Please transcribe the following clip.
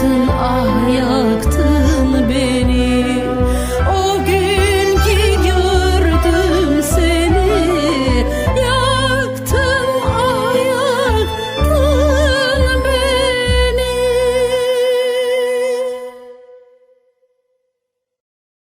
yaktın ah yaktın